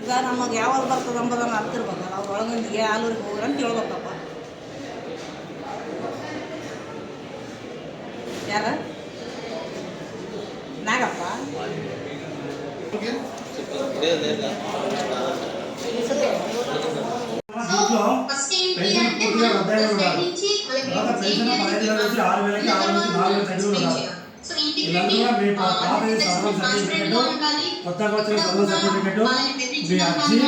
ಈಗ ನಮಗೆ ಯಾವಾಗ ಬರ್ತದೆ ಎಂಬುದನ್ನು ಅರ್ತಿರ್ಬೇಕಲ್ಲ ಅವ್ರ ಒಳಗೊಂದಿಗೆ ಆಲೂರಿಗೆ ಹೋಗ್ರಿ ಅಂತ ಹೇಳ್ಬೇಕಪ್ಪ ಯಾರ ನಾಗಪ್ಪ దీంట్లో ఫస్ట్ ఏంటి పెన్షన్ అంటే పూర్తిగా మనం రద్దయి ఉండాలి. నుంచి వాళ్ళకి తర్వాత పెన్షన్ ఏంటి పదహైదు వేల నుంచి ఆరు వేలకి, ఆరు నుంచి నాలుగు వేల తగ్గి ఉండాలి. కూడా మీ పాత సర్వం సర్టిఫికెట్ కొత్తగా వచ్చిన సర్వం సర్టిఫికెట్ మీ అర్జీ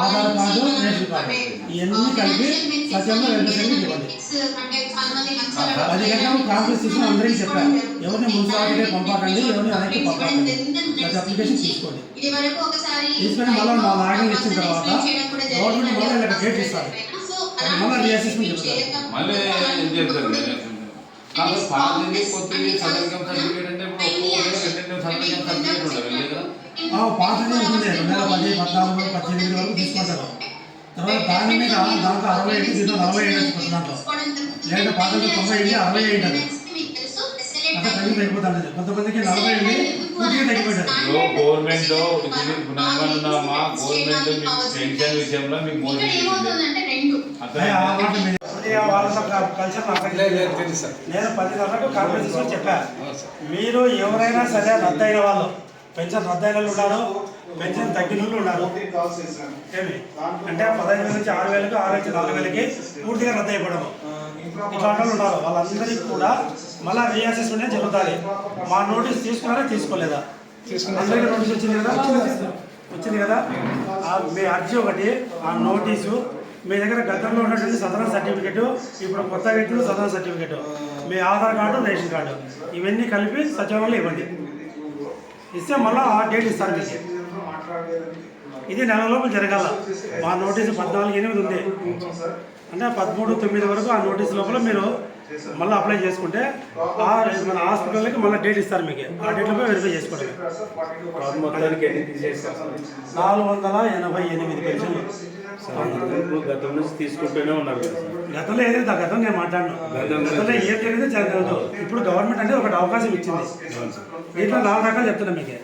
ఆధార్ కార్డు రేషన్ కార్డు. ఇవన్నీ కలిపి సత్యంలో రెండు ఇవ్వండి. పది గంటలకు కాంగ్రెస్ తీసుకుని అందరికీ చెప్పారు. ఎవరిని మున్సిపాలిటీకి పంపకండి ఎవరిని అలాగే పంపకండి. ప్రతి అప్లికేషన్ తీసుకోండి. తీసుకొని మళ్ళీ మా లాగిన్ ఇచ్చిన తర్వాత గవర్నమెంట్ మళ్ళీ గేట్ ఇస్తారు. మళ్ళీ రీఅసెస్మెంట్ చెప్తారు. మళ్ళీ ఏం చేస్తారు? కాదు పాతది కొత్తది సదరికం సర్టిఫికేట్ అంటే ఇప్పుడు సదరికం సర్టిఫికేట్ ఉంటుంది లేదా ఆ, పాతదే ఉంటుంది రెండు వేల పది పద్నాలుగు పద్దెనిమిది వరకు తీసుకుంటారు. తర్వాత దాని మీద దాంట్లో అరవై ఏడు దీంట్లో నలభై ఏడు వచ్చింది దాంట్లో లేదా పాతది తొంభై ఏడు అరవై ఏడు అది అట్లా తగ్గి తగ్గిపోతుంది కొంతమందికి నలభై ఏడు పూర్తిగా తగ్గిపోయింది ఇప్పుడు గవర్నమెంట్ గవర్నమెంట్ మీకు పెన్షన్ విషయంలో మీకు మోసం ఇక్కడ చేసింది ఏమవుతుందంటే రెండు అయ్యా, ఆ మాట మీద కొద్దిగా వాళ్ళతో క- కలిసి మాట్లాడి నేను పది గంటలకు కాన్ఫరెన్స్లో చెప్పా. మీరు ఎవరైనా సరే రద్దయిన వాళ్ళు పెన్షన్ రద్దయిన వాళ్ళు ఉన్నారు పెన్షన్ తగ్గిన వాళ్ళు ఉన్నారు ఏమి? అంటే పదహైదు వేల నుంచి ఆరు వేలకు ఆరు నుంచి నాలుగు వేలకి పూర్తిగా రద్దు అయిపోవడము ఇట్లాంటి వాళ్ళు ఉన్నారు. వాళ్ళందరికీ కూడా మళ్ళీ రీఅసెస్మెంట్ జరుగుతుంది. మా నోటీస్ తీసుకున్నారా తీసుకోలేదా? అందరికీ నోటీస్ వచ్చింది కదా? వచ్చింది కదా? ఆ మీ అర్జీ ఒకటి ఆ నోటీసు మీ దగ్గర గతంలో ఉన్నటువంటి సదన సర్టిఫికెట్ ఇప్పుడు కొత్త వ్యక్తులు సదరణ సర్టిఫికెట్. మీ ఆధార్ కార్డు రేషన్ కార్డు. ఇవన్నీ కలిపి సచివాలయంలో ఇవ్వండి. ఇస్తే మళ్ళీ ఆ డేట్ ఇస్తారు మీకు. ఇది నెల లోపల జరగాల. మా నోటీసు పద్నాలుగు ఎనిమిది ఉంది. అంటే పదమూడు తొమ్మిది వరకు ఆ నోటీస్ లోపల మీరు మళ్ళీ అప్లై చేసుకుంటే ఆ మన హాస్పిటల్కి మళ్ళీ డేట్ ఇస్తారు మీకు. ఆ డేట్లో వెరిఫై చేసుకోవడం తీసేస్తారు నాలుగు వందల ఎనభై ఎనిమిది పెన్షన్లు. గతం నుంచి తీసుకుంటూనే ఉన్నారు. గతంలో ఏదైతే ఆ గతం నేను మాట్లాడను. గతంలో ఏం జరిగిందో జరగదు ఇప్పుడు గవర్నమెంట్ అనేది ఒకటి అవకాశం ఇచ్చింది. దీంట్లో నాలుగు రకాలు చెప్తున్నా మీకు.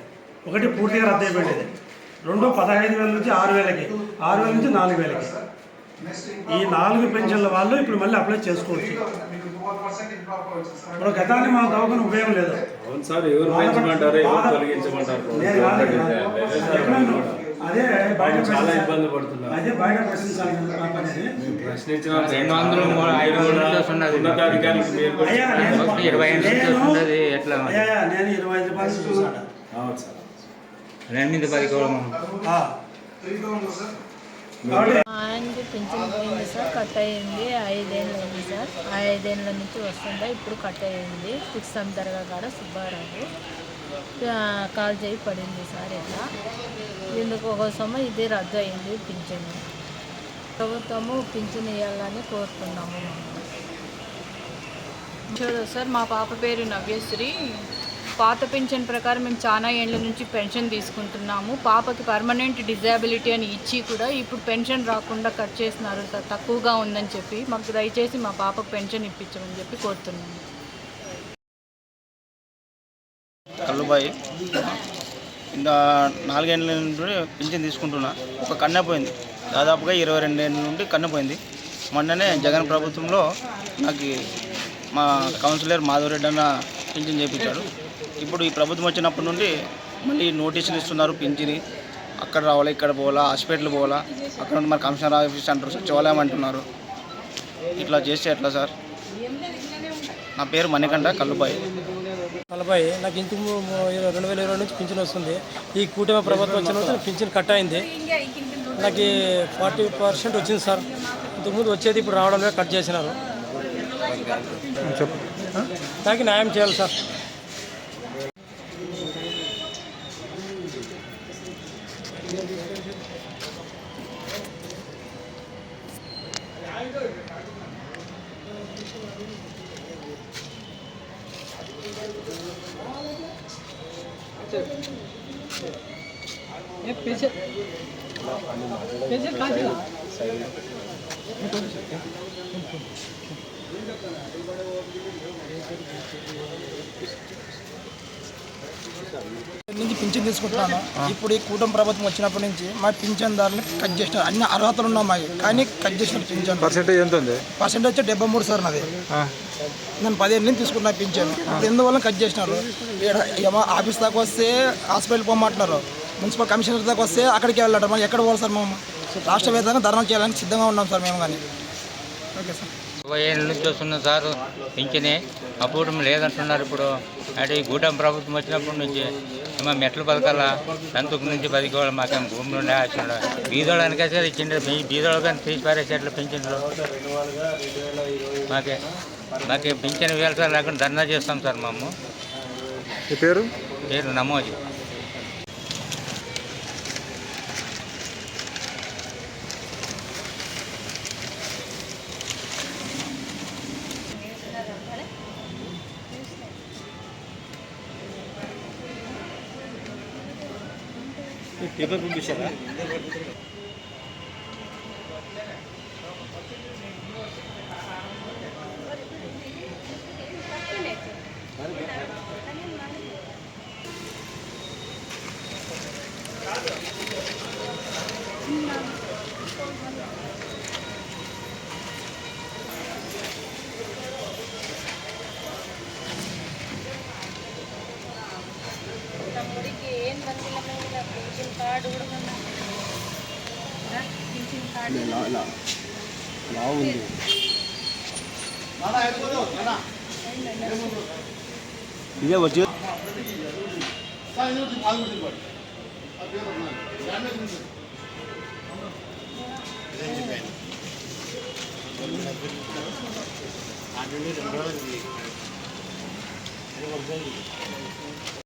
ఒకటి పూర్తిగా రద్దు అయిపోయింది. రెండు పదహైదు వేల నుంచి ఆరు వేలకి ఆరు వేల నుంచి నాలుగు వేలకి. ఈ నాలుగు పెన్షన్ల వాళ్ళు ఇప్పుడు మళ్ళీ అప్లై చేసుకోవచ్చు. ఇప్పుడు గతాన్ని మనం తవ్వుకుని ఉపయోగం లేదు. అవును సార్ ఎవరు పెంచమంటారు ఎవరు తొలగించమంటారు? నేను కాదు కదా. ఎక్కడన్నా అదే బయట చాలా. ఇబ్బంది పడుతున్నారు. అదే బయట ప్రశ్నించాలి రెండు ఐదు ఎట్లా? నేను ఇరవై ఐదు రూపాయలు చూసాను. అవును సార్. పది కూడా టైంకి పింఛన్ పోయింది సార్ కట్ అయ్యింది ఐదేళ్ళు అయింది సార్. ఆ ఐదేళ్ళ నుంచి వస్తుందా ఇప్పుడు కట్ అయ్యింది సిక్స్ దర్గా కాడ సుబ్బారావు. కాల్ చేయి పడింది సార్ ఇట్లా ఇందుకు కోసము ఇది రద్దు అయింది పింఛన్. ప్రభుత్వము పింఛన్ ఇవ్వాలని కోరుతున్నాము. చూడు సార్ మా పాప పేరు నవ్యశ్రీ. పాత పెన్షన్ ప్రకారం మేము చాలా ఏళ్ళ నుంచి పెన్షన్ తీసుకుంటున్నాము. పాపకి పర్మనెంట్ డిజాబిలిటీ అని ఇచ్చి కూడా ఇప్పుడు పెన్షన్ రాకుండా కట్ చేసినారు సార్ తక్కువగా ఉందని చెప్పి మాకు దయచేసి మా పాపకు పెన్షన్ ఇప్పించమని చెప్పి కోరుతున్నాము. కల్లుబాయి. ఇంకా నాలుగేళ్ళ నుండి పెన్షన్ తీసుకుంటున్నా. ఒక కన్నె పోయింది. దాదాపుగా ఇరవై రెండేళ్ళ నుండి కన్నె పోయింది. మొన్ననే జగన్ ప్రభుత్వంలో నాకు మా కౌన్సిలర్ మాధవరెడ్డి అన్న పింఛన్ చేయించాడు ఇప్పుడు ఈ ప్రభుత్వం వచ్చినప్పటి నుండి మళ్ళీ నోటీసులు ఇస్తున్నారు పింఛని. అక్కడ రావాలా ఇక్కడ పోవాలా హాస్పిటల్ పోవాలా అక్కడ నుండి మరి కమిషనర్ ఆఫీస్ అంటారు సచివాలయం అంటున్నారు. ఇట్లా చేస్తే ఎట్లా సార్? నా పేరు మణికంఠ కల్లుబాయి. నలభై నాకు ఇంటి రెండు వేల ఇరవై నుంచి పింఛన్ వస్తుంది. ఈ కూటమి ప్రభుత్వం వచ్చిన తర్వాత పింఛన్ కట్ అయింది. నాకు ఫార్టీ పర్సెంట్ వచ్చింది సార్. ఇంతకుముందు వచ్చేది ఇప్పుడు రావడం కట్ చేసినారు. నాకు న్యాయం చేయాలి సార్. ये पीछे पीछे कहाँ चला साइड పింఛన్ తీసుకుంటున్నాను. ఇప్పుడు ఈ కూటమి ప్రభుత్వం వచ్చినప్పటి నుంచి మా పింఛన్దారులు కట్ చేసినారు అన్ని అర్హతలు ఉన్నాయి మాకు కానీ కట్ చేసిన పింఛన్. పర్సెంటేజ్ ఎంత ఉంది? పర్సెంట్ వచ్చి డెబ్బై మూడు సార్ నాది. నేను పదిహేను నుంచి తీసుకున్నా పింఛన్. ఇప్పుడు ఎందువల్ల కట్ చేసినారు? ఆఫీస్ దాకా వస్తే హాస్పిటల్ పోమంటున్నారు. మున్సిపల్ కమిషనర్ దాకా వస్తే అక్కడికి వెళ్ళాడు మరి ఎక్కడ పోవాలి సార్ మేము? రాష్ట్ర వ్యాప్తంగా ధర్నా చేయాలని సిద్ధంగా ఉన్నాం సార్ మేము కానీ. Okay sir. ఇరవై ఏళ్ళ నుంచి వస్తున్న సారు పింఛనే. అప్పుడు లేదంటున్నారు ఇప్పుడు. అంటే ఈ కూటమి ప్రభుత్వం వచ్చినప్పటి నుంచి ఏమో మెట్లు బతకాల సంతకు నుంచి బతికోవాలి మాకేం భూమి నుండి ఆశ ఉండదు బీదోళ్ళనికైతే ఇచ్చిండ్రు. బీదోళ్ళు కానీ తీసి పారేసేట్లు పింఛన్లు మాకే మాకే పింఛన్ వేయాలి సార్ లేకుండా ధర్నా చేస్తాం సార్ మేము. మీ పేరు? పేరు నమోజు. এবার বিষয়টা Thank you. పేపర్ పంపించారా ఇదే వచ్చి ఆ